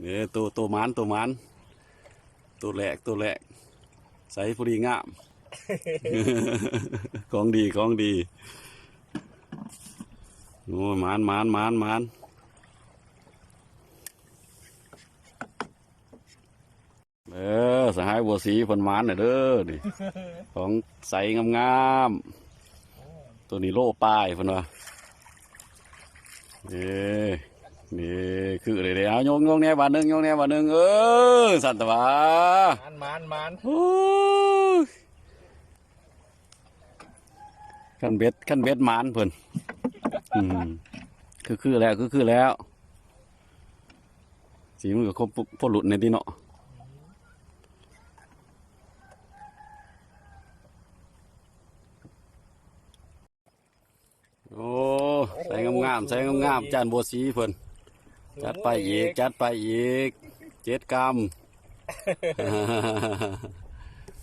เนี่ยตัวตัวมันตัวมันตัวแหลกตัวแหลกใส่พอดีงาม ของดีของดีโอ้หมันหมันหมันหมันเออสหายบัวสีผลมันน่ะเด้อนี่ของใสงามๆตัวนี้โล่ป้ายเพนว่านี่ นี่คือเลยเดี๋ยวโยงโยงแน่บานหนึงโยงแน่บานหนึงเออสันตวามันมันมันโอ้ขั้นเบ็ดขั้นเบ็ดมานเพิ่นอืมคือคือแล้วคือคือแล้ว สีมันก็ครบพอหลุดในที่เนาะโอ้ใส่งามๆใส่งามๆจานบัวสีเพิ่น จัดไปอีก จัดไปอีก เจ็ดกรัม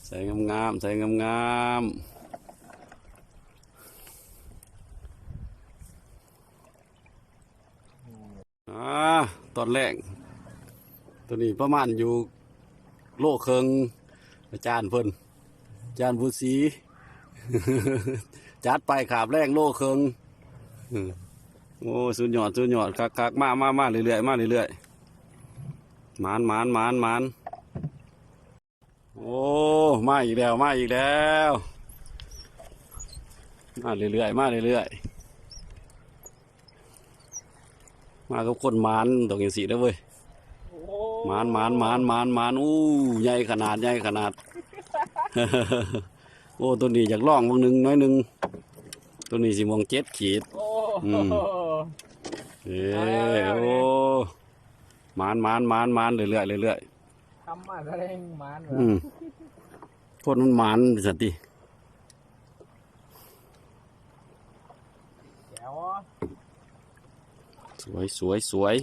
ใส่งามๆใส่งามๆอ่าตอนแรก ตัวนี้ประมาณอยู่โลเคิงอาจารย์เพิ่นอาจารย์ผู้สีจัดไปขาบแรกโลเคิงอืม โอ้สุดยอดสุดยอดคักคักมามามาเรื่อยๆมาเรื่อยๆมานมานมานมานโอ้มาอีกแล้วมาอีกแล้วมาเรื่อยๆมาเรื่อยๆมากับคนมานตรงอย่างสีได้อเว้ยมานมานมานมานมานอู้ใหญ่ขนาดใหญ่ขนาดโอ้ตัวนี้อยากล่องบางหนึ่งน้อยหนึ่งตัวนี้สิมองเจ็ดขีด อืม เอ้ยโอ้หมานหมานหมานหมานเรื่อยๆเรื่อยๆทำมาแสดงมันเหรออืมคนมันหมันสันติแจ๋วสวยสวยสวย